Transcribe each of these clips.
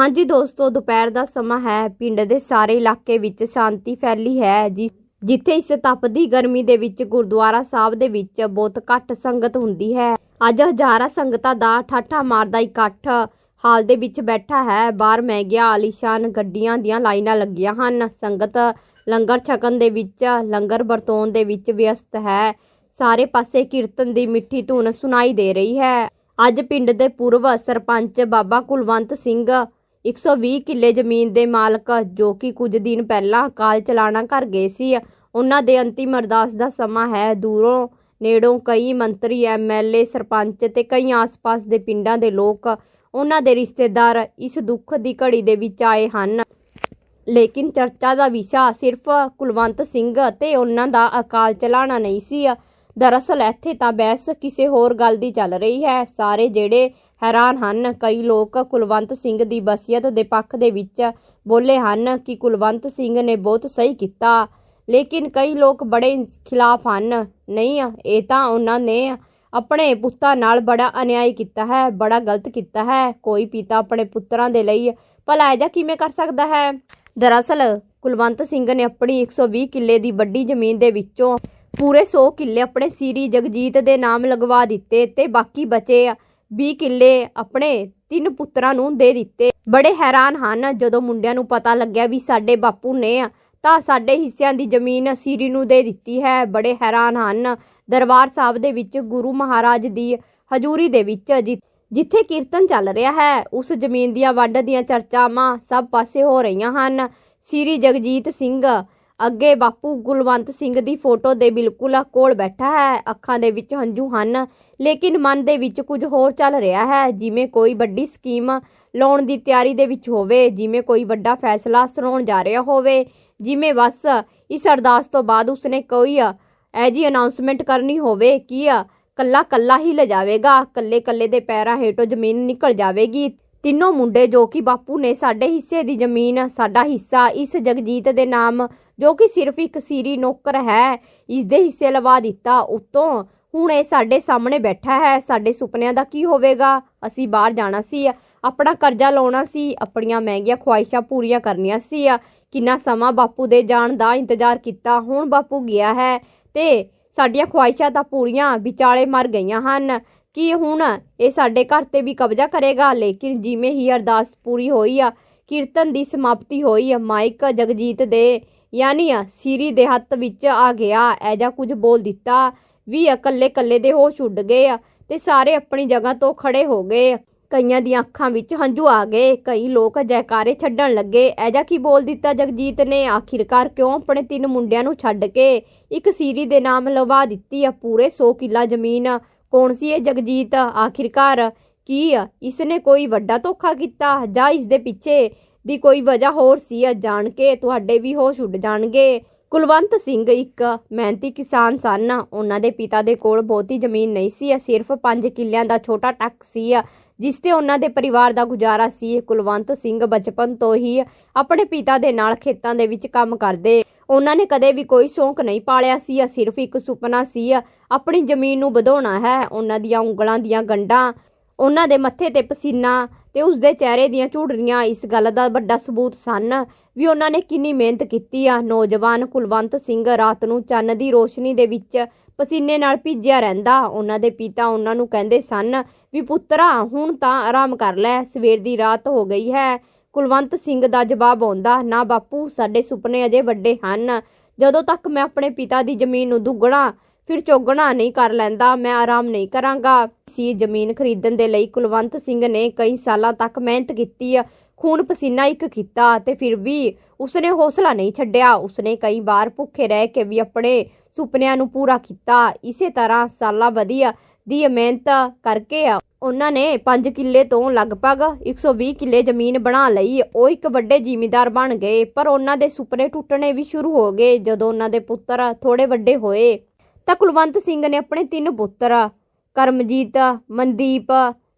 ਹਾਂਜੀ ਦੋਸਤੋ, ਦੁਪਹਿਰ ਦਾ ਸਮਾਂ ਹੈ। ਪਿੰਡ ਦੇ ਸਾਰੇ ਇਲਾਕੇ ਵਿੱਚ ਸ਼ਾਂਤੀ ਫੈਲੀ ਹੈ। ਜਿ- ਜਿੱਥੇ ਇਸ ਤਪਦੀ ਗਰਮੀ ਦੇ ਵਿੱਚ ਗੁਰਦੁਆਰਾ ਸਾਹਿਬ ਦੇ ਵਿੱਚ ਬਹੁਤ ਘੱਟ ਸੰਗਤ ਹੁੰਦੀ ਹੈ। ਅੱਜ ਹਜ਼ਾਰਾਂ ਸੰਗਤਾਂ ਦਾ ਠਾਠਾ ਮਾਰਦਾ ਇਕੱਠ ਹਾਲ ਦੇ ਵਿੱਚ ਬੈਠਾ ਹੈ। ਬਾਹਰ ਮਹਿੰਗੀਆਂ ਆਲੀਸ਼ਾਨ ਗੱਡੀਆਂ ਦੀਆਂ ਲਾਈਨਾਂ ਲੱਗੀਆਂ ਹਨ। ਸੰਗਤ ਲੰਗਰ ਛਕਣ ਦੇ ਵਿੱਚ, ਲੰਗਰ ਵਰਤੋਂ ਦੇ ਵਿੱਚ ਵਿਅਸਤ ਹੈ। ਸਾਰੇ ਪਾਸੇ ਕੀਰਤਨ ਦੀ ਮਿੱਠੀ ਧੁਨ ਸੁਣਾਈ ਦੇ ਰਹੀ ਹੈ। ਅੱਜ ਪਿੰਡ ਦੇ ਪੂਰਵ ਸਰਪੰਚ ਬਾਬਾ ਕੁਲਵੰਤ ਸਿੰਘ 120 ਕਿੱਲੇ ਜ਼ਮੀਨ ਦੇ ਮਾਲਕ ਜੋ ਕਿ ਕੁਝ ਦਿਨ ਪਹਿਲਾਂ ਅਕਾਲ ਚਲਾਣਾ ਕਰ ਗਏ ਸੀ। ਉਹਨਾਂ ਦੇ ਅੰਤਿਮ ਅਰਦਾਸ ਦਾ ਸਮਾਂ ਹੈ। ਦੂਰੋਂ ਨੇੜੋਂ ਕਈ ਮੰਤਰੀ ਐਮਐਲਏ ਸਰਪੰਚ ਤੇ ਕਈ ਆਸ-ਪਾਸ ਦੇ ਪਿੰਡਾਂ ਦੇ ਲੋਕ ਉਹਨਾਂ ਦੇ ਰਿਸ਼ਤੇਦਾਰ ਇਸ ਦੁੱਖ ਦੀ ਘੜੀ ਦੇ ਵਿੱਚ ਆਏ ਹਨ। ਲੇਕਿਨ ਚਰਚਾ ਦਾ ਵਿਸ਼ਾ ਸਿਰਫ ਕੁਲਵੰਤ ਸਿੰਘ ਤੇ ਉਹਨਾਂ ਦਾ ਅਕਾਲ ਚਲਾਣਾ ਨਹੀਂ ਸੀ। ਦਰਅਸਲ ਇੱਥੇ ਤਾਂ ਬਹਿਸ ਕਿਸੇ ਹੋਰ ਗੱਲ ਦੀ ਚੱਲ ਰਹੀ ਹੈ। ਸਾਰੇ ਜਿਹੜੇ ਹੈਰਾਨ ਹਨ, ਕਈ ਲੋਕ ਕੁਲਵੰਤ ਸਿੰਘ ਦੀ ਵਸੀਅਤ ਦੇ ਪੱਖ ਦੇ ਵਿੱਚ ਬੋਲੇ ਹਨ ਕਿ ਕੁਲਵੰਤ ਸਿੰਘ ਨੇ ਬਹੁਤ ਸਹੀ ਕੀਤਾ। ਲੇਕਿਨ ਕਈ ਲੋਕ ਬੜੇ ਖਿਲਾਫ ਹਨ। ਨਹੀਂ, ਇਹ ਤਾਂ ਉਹਨਾਂ ਨੇ ਆਪਣੇ ਪੁੱਤਾਂ ਨਾਲ ਬੜਾ ਅਨਿਆਏ ਕੀਤਾ ਹੈ, ਬੜਾ ਗਲਤ ਕੀਤਾ ਹੈ। ਕੋਈ ਪਿਤਾ ਆਪਣੇ ਪੁੱਤਰਾਂ ਦੇ ਲਈ ਭਲਾ ਇਹਦਾ ਕਿਵੇਂ ਕਰ ਸਕਦਾ ਹੈ? ਦਰਅਸਲ ਕੁਲਵੰਤ ਸਿੰਘ ਨੇ ਆਪਣੀ 120 ਕਿੱਲੇ ਦੀ ਵੱਡੀ ਜ਼ਮੀਨ ਦੇ ਵਿੱਚੋਂ ਪੂਰੇ 100 ਕਿੱਲੇ ਆਪਣੇ ਸੀਰੀ ਜਗਜੀਤ ਦੇ ਨਾਮ ਲਗਵਾ ਦਿੱਤੇ ਤੇ ਬਾਕੀ ਬਚੇ 20 ਕਿੱਲੇ ਆਪਣੇ ਤਿੰਨ ਪੁੱਤਰਾਂ ਨੂੰ ਦੇ ਦਿੱਤੇ। ਬੜੇ ਹੈਰਾਨ ਹਨ। ਜਦੋਂ ਮੁੰਡਿਆਂ ਨੂੰ ਪਤਾ ਲੱਗਿਆ ਵੀ ਸਾਡੇ ਬਾਪੂ ਨੇ ਤਾਂ ਸਾਡੇ ਹਿੱਸਿਆਂ ਦੀ ਜ਼ਮੀਨ ਸੀਰੀ ਨੂੰ ਦੇ ਦਿੱਤੀ ਹੈ। ਬੜੇ ਹੈਰਾਨ ਹਨ। ਦਰਬਾਰ ਸਾਹਿਬ ਦੇ ਵਿੱਚ ਗੁਰੂ ਮਹਾਰਾਜ ਦੀ ਹਜ਼ੂਰੀ ਦੇ ਵਿੱਚ ਜਿ- ਜਿੱਥੇ ਕੀਰਤਨ ਚੱਲ ਰਿਹਾ ਹੈ, ਉਸ ਜ਼ਮੀਨ ਦੀਆਂ ਵੰਡ ਦੀਆਂ ਚਰਚਾਵਾਂ ਸਭ ਪਾਸੇ ਹੋ ਰਹੀਆਂ ਹਨ। ਸ੍ਰੀ ਜਗਜੀਤ ਸਿੰਘ ਅੱਗੇ ਬਾਪੂ ਗੁਲਵੰਤ ਸਿੰਘ ਦੀ ਫੋਟੋ ਦੇ ਬਿਲਕੁਲ ਕੋਲ ਬੈਠਾ ਹੈ। ਅੱਖਾਂ ਦੇ ਵਿੱਚ ਹੰਝੂ ਹਨ, ਲੇਕਿਨ ਮਨ ਦੇ ਵਿੱਚ ਕੁਝ ਹੋਰ ਚੱਲ ਰਿਹਾ ਹੈ। ਜਿਵੇਂ ਕੋਈ ਵੱਡੀ ਸਕੀਮ ਲਾਉਣ ਦੀ ਤਿਆਰੀ ਦੇ ਵਿੱਚ ਹੋਵੇ, ਜਿਵੇਂ ਕੋਈ ਵੱਡਾ ਫੈਸਲਾ ਸੁਣਾਉਣ ਜਾ ਰਿਹਾ ਹੋਵੇ, ਜਿਵੇਂ ਬਸ ਇਸ ਅਰਦਾਸ ਤੋਂ ਬਾਅਦ ਉਸਨੇ ਕੋਈ ਐਜੀ ਅਨਾਉਂਸਮੈਂਟ ਕਰਨੀ ਹੋਵੇ ਕਿ ਕੱਲਾ ਕੱਲਾ ਹੀ ਲਿਜਾਵੇਗਾ ਕੱਲੇ ਕੱਲੇ ਦੇ ਪੈਰਾਂ ਹੇਠੋਂ ਜ਼ਮੀਨ ਨਿਕਲ ਜਾਵੇਗੀ। ਤਿੰਨੋਂ ਮੁੰਡੇ ਜੋ ਕਿ ਬਾਪੂ ਨੇ ਸਾਡੇ ਹਿੱਸੇ ਦੀ ਜ਼ਮੀਨ, ਸਾਡਾ ਹਿੱਸਾ ਇਸ ਜਗਜੀਤ ਦੇ ਨਾਮ ਜੋ ਕਿ ਸਿਰਫ ਇੱਕ ਸੀਰੀ ਨੌਕਰ ਹੈ ਇਸ ਦੇ ਹਿੱਸੇ ਲਵਾ ਦਿੱਤਾ ਉਤੋਂ। ਹੁਣ ਇਹ ਸਾਡੇ ਸਾਹਮਣੇ ਬੈਠਾ ਹੈ, ਸਾਡੇ ਸੁਪਨਿਆਂ ਦਾ ਕੀ ਹੋਵੇਗਾ? ਅਸੀਂ ਬਾਹਰ ਜਾਣਾ ਸੀ, ਆਪਣਾ ਕਰਜ਼ਾ ਲਾਉਣਾ ਸੀ, ਆਪਣੀਆਂ ਮਹਿੰਗੀਆਂ ਖੁਆਇਸ਼ਾਂ ਪੂਰੀਆਂ ਕਰਨੀਆਂ ਸੀ। ਕਿੰਨਾ ਸਮਾਂ ਬਾਪੂ ਦੇ ਜਾਣ ਦਾ ਇੰਤਜ਼ਾਰ ਕੀਤਾ, ਹੁਣ ਬਾਪੂ ਗਿਆ ਹੈ ਤੇ ਸਾਡੀਆਂ ਖੁਆਇਸ਼ਾਂ ਤਾਂ ਪੂਰੀਆਂ, ਵਿਚਾਲੇ ਮਰ ਗਈਆਂ ਹਨ। ਕਿ ਹੁਣ ਇਹ ਸਾਡੇ ਘਰ ਤੇ ਵੀ ਕਬਜ਼ਾ ਕਰੇਗਾ? ਲੇਕਿਨ ਜਿਵੇਂ ਹੀ ਅਰਦਾਸ ਪੂਰੀ ਹੋਈ ਆ ਕੀਰਤਨ ਦੀ ਸਮਾਪਤੀ ਹੋਈ ਆ ਮਾਈਕ ਜਗਜੀਤ ਦੇ ਯਾਨੀ ਸੀਰੀ ਦੇ ਹੱਥ ਵਿੱਚ ਆ ਗਿਆ। ਐਜਾ ਕੁਝ ਬੋਲ ਦਿੱਤਾ। ਵੀ ਇਕੱਲੇ ਇਕੱਲੇ ਦੇ ਹੋਸ਼ ਉੱਡ ਗਏ ਤੇ ਸਾਰੇ ਆਪਣੀ ਜਗ੍ਹਾ ਤੋਂ ਖੜੇ ਹੋ ਗਏ ਕਈਆਂ ਦੀਆਂ ਅੱਖਾਂ ਵਿੱਚ ਹੰਝੂ ਆ ਗਏ। ਕਈ ਲੋਕ ਜੈਕਾਰੇ ਛੱਡਣ ਲੱਗੇ। ਐਜਾ ਕੀ ਬੋਲ ਦਿੱਤਾ ਜਗਜੀਤ ਨੇ? ਆਖਿਰਕਾਰ ਕਿਉਂ ਆਪਣੇ ਤਿੰਨ ਮੁੰਡਿਆਂ ਨੂੰ ਛੱਡ ਕੇ ਇੱਕ ਸੀਰੀ ਦੇ ਨਾਮ ਲਵਾ ਦਿੱਤੀ ਆ? ਪੂਰੇ 100 ਕਿੱਲਾ ਜ਼ਮੀਨ ਕੌਣ ਸੀ ਇਹ ਜਗਜੀਤ? ਆਖਿਰਕਾਰ ਕੀ ਇਸ ਨੇ ਕੋਈ ਵੱਡਾ ਧੋਖਾ ਕੀਤਾ ਜਾਂ ਇਸ ਦੇ ਪਿੱਛੇ ਦੀ ਕੋਈ ਵਜ੍ਹਾ ਹੋਰ ਸੀ ਜਾਣ ਕੇ ਤੁਹਾਡੇ ਵੀ ਹੋਸ਼ ਉੱਡ ਜਾਣਗੇ। ਕੁਲਵੰਤ ਸਿੰਘ ਇੱਕ ਮਿਹਨਤੀ ਕਿਸਾਨ ਸਨ। ਉਹਨਾਂ ਦੇ ਪਿਤਾ ਦੇ ਕੋਲ ਬਹੁਤੀ ਜ਼ਮੀਨ ਨਹੀਂ ਸੀ। ਸਿਰਫ 5 ਕਿੱਲਿਆਂ ਦਾ ਛੋਟਾ ਟੱਕ ਸੀ, ਜਿਸ ਤੇ ਉਹਨਾਂ ਦੇ ਪਰਿਵਾਰ ਦਾ ਗੁਜ਼ਾਰਾ ਸੀ। ਕੁਲਵੰਤ ਸਿੰਘ ਬਚਪਨ ਤੋਂ ਹੀ ਆਪਣੇ ਪਿਤਾ ਦੇ ਨਾਲ ਖੇਤਾਂ ਦੇ ਵਿੱਚ ਕੰਮ ਕਰਦੇ। ਉਹਨਾਂ ਨੇ ਕਦੇ ਵੀ ਕੋਈ ਸ਼ੌਂਕ ਨਹੀਂ ਪਾਲਿਆ ਸੀ। ਸਿਰਫ ਇੱਕ ਸੁਪਨਾ ਸੀ। ਆਪਣੀ ਜ਼ਮੀਨ ਨੂੰ ਵਧਾਉਣਾ ਹੈ। ਉਹਨਾਂ ਦੀਆਂ ਉਂਗਲਾਂ ਦੀਆਂ ਗੰਢਾਂ, ਉਹਨਾਂ ਦੇ ਮੱਥੇ ਤੇ ਪਸੀਨਾ ਤੇ ਉਸਦੇ ਚਿਹਰੇ ਦੀਆਂ ਝੁਰੜੀਆਂ ਇਸ ਗੱਲ ਦਾ ਵੱਡਾ ਸਬੂਤ ਸਨ ਵੀ ਉਹਨਾਂ ਨੇ ਕਿੰਨੀ ਮਿਹਨਤ ਕੀਤੀ ਆ। ਨੌਜਵਾਨ ਕੁਲਵੰਤ ਸਿੰਘ ਰਾਤ ਨੂੰ ਚੰਨ ਦੀ ਰੋਸ਼ਨੀ ਦੇ ਵਿੱਚ ਪਸੀਨੇ ਨਾਲ ਭਿੱਜਿਆ ਰਹਿੰਦਾ। ਉਹਨਾਂ ਦੇ ਪਿਤਾ ਉਹਨਾਂ ਨੂੰ ਕਹਿੰਦੇ ਸਨ ਵੀ, ਪੁੱਤਰਾ, ਹੁਣ ਤਾਂ ਆਰਾਮ ਕਰ ਲੈ, ਸਵੇਰ ਦੀ ਰਾਤ ਹੋ ਗਈ ਹੈ। ਕੁਲਵੰਤ ਸਿੰਘ ਦਾ ਜਵਾਬ ਆਉਂਦਾ, ਨਾ ਬਾਪੂ, ਸਾਡੇ ਸੁਪਨੇ ਅਜੇ ਵੱਡੇ ਹਨ। ਜਦੋਂ ਤੱਕ ਮੈਂ ਆਪਣੇ ਪਿਤਾ ਦੀ ਜ਼ਮੀਨ ਨੂੰ ਦੁੱਗਣਾ ਫਿਰ ਚੋਗਣਾ ਨਹੀਂ ਕਰ ਲੈਂਦਾ, ਮੈਂ ਆਰਾਮ ਨਹੀਂ ਕਰਾਂਗਾ। ਸੀ ਜ਼ਮੀਨ ਖਰੀਦਣ ਦੇ ਲਈ ਕੁਲਵੰਤ ਸਿੰਘ ਨੇ ਕਈ ਸਾਲਾਂ ਤੱਕ ਮਿਹਨਤ ਕੀਤੀ ਖੂਨ ਪਸੀਨਾ ਇੱਕ ਕੀਤਾ ਤੇ ਫਿਰ ਵੀ ਉਸਨੇ ਹੌਸਲਾ ਨਹੀਂ ਛੱਡਿਆ। ਉਸਨੇ ਕਈ ਵਾਰ ਭੁੱਖੇ ਰਹਿ ਕੇ ਵੀ ਆਪਣੇ ਸੁਪਨਿਆਂ ਨੂੰ ਪੂਰਾ ਕੀਤਾ। ਇਸੇ ਤਰ੍ਹਾਂ ਸਾਲਾਂ ਵਧੀਆ ਦੀ ਮਿਹਨਤ ਕਰਕੇ ਉਹਨਾਂ ਨੇ 5 ਕਿੱਲੇ ਤੋਂ ਲਗਭਗ 120 ਕਿੱਲੇ ਜ਼ਮੀਨ ਬਣਾ ਲਈ। ਉਹ ਇੱਕ ਵੱਡੇ ਜ਼ਿਮੀਂਦਾਰ ਬਣ ਗਏ, ਪਰ ਉਹਨਾਂ ਦੇ ਸੁਪਨੇ ਟੁੱਟਣੇ ਵੀ ਸ਼ੁਰੂ ਹੋ ਗਏ ਜਦੋਂ ਉਹਨਾਂ ਦੇ ਪੁੱਤਰ ਥੋੜੇ ਵੱਡੇ ਹੋਏ। ਤਾਂ ਕੁਲਵੰਤ ਸਿੰਘ ਨੇ ਆਪਣੇ ਤਿੰਨ ਪੁੱਤਰ, ਕਰਮਜੀਤ, ਮਨਦੀਪ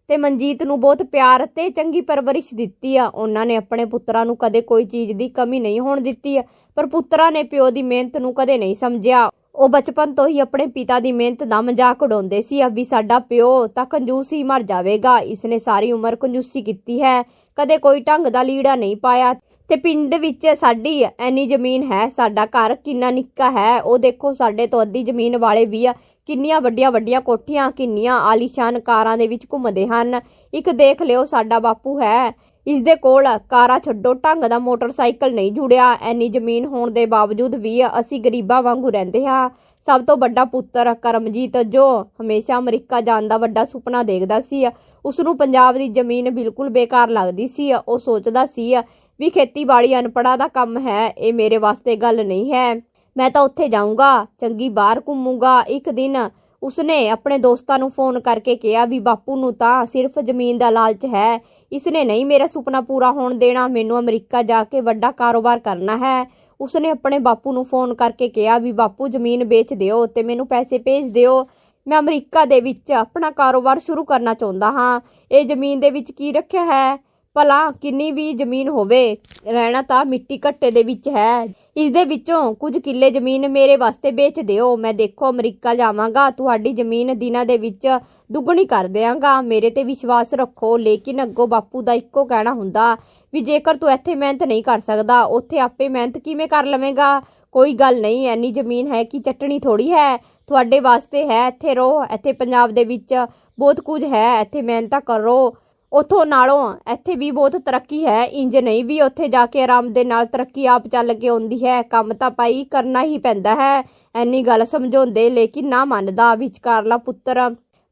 ਤੇ ਮਨਜੀਤ ਨੂੰ ਬਹੁਤ ਪਿਆਰ ਤੇ ਚੰਗੀ ਪਰਵਰਿਸ਼ ਦਿੱਤੀ ਆ। ਉਹਨਾਂ ਨੇ ਆਪਣੇ ਪੁੱਤਰਾਂ ਨੂੰ ਕਦੇ ਕੋਈ ਚੀਜ਼ ਦੀ ਕਮੀ ਨਹੀਂ ਹੋਣ ਦਿੱਤੀ ਪਰ ਪੁੱਤਰਾਂ ਨੇ ਪਿਓ ਦੀ ਮਿਹਨਤ ਨੂੰ ਕਦੇ ਨਹੀਂ ਸਮਝਿਆ। ਉਹ ਬਚਪਨ ਤੋਂ ਹੀ ਆਪਣੇ ਪਿਤਾ ਦੀ ਮਿਹਨਤ ਦਾ ਮਜ਼ਾਕ ਉਡਾਉਂਦੇ ਸੀ ਅਭੀ ਸਾਡਾ ਪਿਓ ਤਾਂ ਕੰਜੂਸ ਹੀ ਮਰ ਜਾਵੇਗਾ, ਇਸਨੇ ਸਾਰੀ ਉਮਰ ਕੰਜੂਸੀ ਕੀਤੀ ਹੈ, ਕਦੇ ਕੋਈ ਢੰਗ ਦਾ ਲੀੜਾ ਨਹੀਂ ਪਾਇਆ। ਤੇ ਪਿੰਡ ਵਿੱਚ ਸਾਡੀ ਐਨੀ ਜ਼ਮੀਨ ਹੈ, ਸਾਡਾ ਘਰ ਕਿੰਨਾ ਨਿੱਕਾ ਹੈ, ਉਹ ਦੇਖੋ ਸਾਡੇ ਤੋਂ ਅੱਧੀ ਜ਼ਮੀਨ ਵਾਲੇ ਵੀ ਆ, ਕਿੰਨੀਆਂ ਵੱਡੀਆਂ ਵੱਡੀਆਂ ਕੋਠੀਆਂ, ਕਿੰਨੀਆਂ ਆਲੀਸ਼ਾਨ ਕਾਰਾਂ ਦੇ ਵਿੱਚ ਘੁੰਮਦੇ ਹਨ। ਇੱਕ ਦੇਖ ਲਿਓ ਸਾਡਾ ਬਾਪੂ ਹੈ ਇਸ ਦੇ ਕੋਲ ਕਾਰਾਂ ਛੱਡੋ, ਢੰਗ ਦਾ ਮੋਟਰਸਾਈਕਲ ਨਹੀਂ ਜੁੜਿਆ ਐਨੀ ਜ਼ਮੀਨ ਹੋਣ ਦੇ ਬਾਵਜੂਦ ਵੀ ਅਸੀਂ ਗਰੀਬਾਂ ਵਾਂਗੂ ਰਹਿੰਦੇ ਹਾਂ। ਸਭ ਤੋਂ ਵੱਡਾ ਪੁੱਤਰ ਕਰਮਜੀਤ ਜੋ ਹਮੇਸ਼ਾ ਅਮਰੀਕਾ ਜਾਣ ਦਾ ਵੱਡਾ ਸੁਪਨਾ ਦੇਖਦਾ ਸੀ ਉਸ ਨੂੰ ਪੰਜਾਬ ਦੀ ਜ਼ਮੀਨ ਬਿਲਕੁਲ ਬੇਕਾਰ ਲੱਗਦੀ ਸੀ, ਉਹ ਸੋਚਦਾ ਸੀ ਵੀ ਖੇਤੀਬਾੜੀ ਅਨਪੜ੍ਹਾਂ ਦਾ ਕੰਮ ਹੈ, ਇਹ ਮੇਰੇ ਵਾਸਤੇ ਗੱਲ ਨਹੀਂ ਹੈ। ਮੈਂ ਤਾਂ ਉੱਥੇ ਜਾਊਂਗਾ, ਚੰਗੀ ਬਾਹਰ ਘੁੰਮੂਗਾ। ਇੱਕ ਦਿਨ ਉਸਨੇ ਆਪਣੇ ਦੋਸਤਾਂ ਨੂੰ ਫੋਨ ਕਰਕੇ ਕਿਹਾ ਵੀ ਬਾਪੂ ਨੂੰ ਤਾਂ ਸਿਰਫ ਜ਼ਮੀਨ ਦਾ ਲਾਲਚ ਹੈ। ਇਸਨੇ ਨਹੀਂ ਮੇਰਾ ਸੁਪਨਾ ਪੂਰਾ ਹੋਣ ਦੇਣਾ, ਮੈਨੂੰ ਅਮਰੀਕਾ ਜਾ ਕੇ ਵੱਡਾ ਕਾਰੋਬਾਰ ਕਰਨਾ ਹੈ। ਉਸਨੇ ਆਪਣੇ ਬਾਪੂ ਨੂੰ ਫੋਨ ਕਰਕੇ ਕਿਹਾ ਵੀ ਬਾਪੂ ਜ਼ਮੀਨ ਵੇਚ ਦਿਓ ਤੇ ਮੈਨੂੰ ਪੈਸੇ ਭੇਜ ਦਿਓ। ਮੈਂ ਅਮਰੀਕਾ ਦੇ ਵਿੱਚ ਆਪਣਾ ਕਾਰੋਬਾਰ ਸ਼ੁਰੂ ਕਰਨਾ ਚਾਹੁੰਦਾ ਹਾਂ। ਇਹ ਜ਼ਮੀਨ ਦੇ ਵਿੱਚ ਕੀ ਰੱਖਿਆ ਹੈ? ਭਲਾ ਕਿੰਨੀ ਵੀ ਜ਼ਮੀਨ ਹੋਵੇ, ਰਹਿਣਾ ਤਾਂ ਮਿੱਟੀ ਘੱਟੇ ਦੇ ਵਿੱਚ ਹੈ। ਇਸ ਦੇ ਵਿੱਚੋਂ ਕੁਝ ਕਿੱਲੇ ਜ਼ਮੀਨ ਮੇਰੇ ਵਾਸਤੇ ਵੇਚ ਦਿਓ। ਮੈਂ ਦੇਖੋ ਅਮਰੀਕਾ ਜਾਵਾਂਗਾ, ਤੁਹਾਡੀ ਜ਼ਮੀਨ ਦਿਨਾਂ ਦੇ ਵਿੱਚ ਦੁੱਗਣੀ ਕਰ ਦਿਆਂਗਾ। ਮੇਰੇ ਤੇ ਵਿਸ਼ਵਾਸ ਰੱਖੋ, ਲੇਕਿਨ ਅੱਗੋਂ ਬਾਪੂ ਦਾ ਇੱਕੋ ਕਹਿਣਾ ਹੁੰਦਾ ਵੀ ਜੇਕਰ ਤੂੰ ਇੱਥੇ ਮਿਹਨਤ ਨਹੀਂ ਕਰ ਸਕਦਾ, ਉੱਥੇ ਆਪੇ ਮਿਹਨਤ ਕਿਵੇਂ ਕਰ ਲਵੇਂਗਾ? ਕੋਈ ਗੱਲ ਨਹੀਂ ਐਨੀ ਜ਼ਮੀਨ ਹੈ ਕਿ ਚਟਣੀ ਥੋੜੀ ਹੈ। ਤੁਹਾਡੇ ਵਾਸਤੇ ਹੈ, ਇੱਥੇ ਰਹੋ, ਇੱਥੇ ਪੰਜਾਬ ਦੇ ਵਿੱਚ ਬਹੁਤ ਕੁਝ ਹੈ, ਇੱਥੇ ਮਿਹਨਤਾਂ ਕਰੋ। ਉਥੋਂ ਨਾਲੋਂ ਇੱਥੇ ਵੀ ਬਹੁਤ ਤਰੱਕੀ ਹੈ, ਇੰਜ ਨਹੀਂ ਵੀ ਉੱਥੇ ਜਾ ਕੇ ਆਰਾਮ ਦੇ ਨਾਲ ਤਰੱਕੀ ਆਪ ਚੱਲ ਕੇ ਆਉਂਦੀ ਹੈ, ਕੰਮ ਤਾਂ ਪਾਈ ਕਰਨਾ ਹੀ ਪੈਂਦਾ ਹੈ ਐਨੀ ਗੱਲ ਸਮਝਾਉਂਦੇ ਲੇਕਿਨ ਨਾ ਮੰਨਦਾ ਵਿਚਕਾਰਲਾ ਪੁੱਤਰ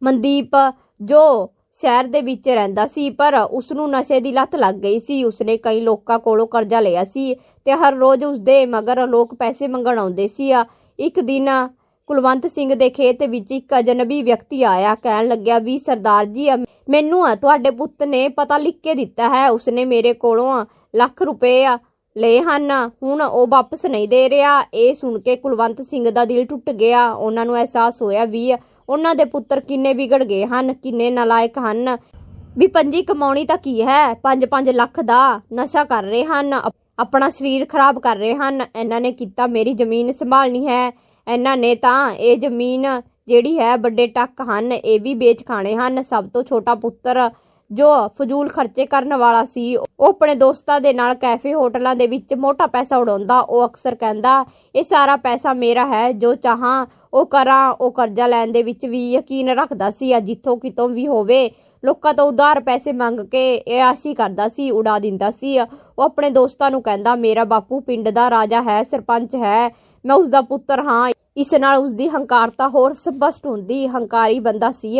ਮਨਦੀਪ ਜੋ ਸ਼ਹਿਰ ਦੇ ਵਿੱਚ ਰਹਿੰਦਾ ਸੀ, ਪਰ ਉਸ ਨੂੰ ਨਸ਼ੇ ਦੀ ਲਤ ਲੱਗ ਗਈ ਸੀ, ਉਸਨੇ ਕਈ ਲੋਕਾਂ ਕੋਲੋਂ ਕਰਜ਼ਾ ਲਿਆ ਸੀ ਤੇ ਹਰ ਰੋਜ਼ ਉਸਦੇ ਮਗਰ ਲੋਕ ਪੈਸੇ ਮੰਗਣ ਆਉਂਦੇ ਸੀ। ਇੱਕ ਦਿਨ ਕੁਲਵੰਤ ਸਿੰਘ ਦੇ ਖੇਤ ਵਿੱਚ ਇੱਕ ਅਜਨਬੀ ਵਿਅਕਤੀ ਆਇਆ। ਕਹਿਣ ਲੱਗਿਆ, ਵੀ ਸਰਦਾਰ ਜੀ ਮੈਨੂੰ ਆ, ਤੁਹਾਡੇ ਪੁੱਤ ਨੇ ਪਤਾ ਲਿਖ ਕੇ ਦਿੱਤਾ ਹੈ। ਉਸਨੇ ਮੇਰੇ ਕੋਲੋਂ ਲੱਖ ਰੁਪਏ ਲਏ ਹਨ। ਹੁਣ ਉਹ ਵਾਪਸ ਨਹੀਂ ਦੇ ਰਿਹਾ। ਇਹ ਸੁਣ ਕੇ ਕੁਲਵੰਤ ਸਿੰਘ ਦਾ ਦਿਲ ਟੁੱਟ ਗਿਆ। ਉਹਨਾਂ ਨੂੰ ਅਹਿਸਾਸ ਹੋਇਆ ਵੀ ਉਹਨਾਂ ਦੇ ਪੁੱਤਰ ਕਿੰਨੇ ਵਿਗੜ ਗਏ ਹਨ, ਕਿੰਨੇ ਨਲਾਇਕ ਹਨ। ਵੀ ਪੰਜੀ ਕਮਾਉਣੀ ਤਾਂ ਕੀ ਹੈ? 5-5 ਲੱਖ ਦਾ ਨਸ਼ਾ ਕਰ ਰਹੇ ਹਨ ਆਪਣਾ ਸਰੀਰ ਖਰਾਬ ਕਰ ਰਹੇ ਹਨ। ਇਹਨਾਂ ਨੇ ਕੀਤਾ, ਮੇਰੀ ਜ਼ਮੀਨ ਸੰਭਾਲਣੀ ਹੈ। ਇਹਨਾਂ ਨੇ ਤਾਂ ਇਹ ਜ਼ਮੀਨ ਜਿਹੜੀ ਹੈ ਵੱਡੇ ਟੱਕ ਹਨ, ਇਹ ਵੀ ਵੇਚ ਖਾਣੇ ਹਨ। ਸਭ ਤੋਂ ਛੋਟਾ ਪੁੱਤਰ ਜੋ ਫਜ਼ੂਲ ਖਰਚੇ ਕਰਨ ਵਾਲਾ ਸੀ, ਉਹ ਆਪਣੇ ਦੋਸਤਾਂ ਦੇ ਨਾਲ ਕੈਫੇ ਹੋਟਲਾਂ ਦੇ ਵਿੱਚ ਮੋਟਾ ਪੈਸਾ ਉਡਾਉਂਦਾ। ਉਹ ਅਕਸਰ ਕਹਿੰਦਾ, ਇਹ ਸਾਰਾ ਪੈਸਾ ਮੇਰਾ ਹੈ, ਜੋ ਚਾਹਾਂ ਉਹ ਕਰਾਂ। ਉਹ ਕਰਜ਼ਾ ਲੈਣ ਦੇ ਵਿੱਚ ਵੀ ਯਕੀਨ ਰੱਖਦਾ ਸੀ ਜਿੱਥੋਂ ਕਿਤੋਂ ਵੀ ਹੋਵੇ। ਲੋਕਾਂ ਤੋਂ ਉਧਾਰ ਪੈਸੇ ਮੰਗ ਕੇ ਇਹ ਆਸ਼ੀ ਕਰਦਾ ਸੀ, ਉਡਾ ਦਿੰਦਾ ਸੀ। ਉਹ ਆਪਣੇ ਦੋਸਤਾਂ ਨੂੰ ਕਹਿੰਦਾ, ਮੇਰਾ ਬਾਪੂ ਪਿੰਡ ਦਾ ਰਾਜਾ ਹੈ, ਸਰਪੰਚ ਹੈ, ਮੈਂ ਉਸ ਦਾ ਪੁੱਤਰ ਹਾਂ। ਇਸ ਨਾਲ ਉਸ ਦੀ ਹੰਕਾਰਤਾ ਹੋਰ ਸਪਸ਼ਟ ਹੁੰਦੀ। ਹੰਕਾਰੀ ਬੰਦਾ ਸੀ।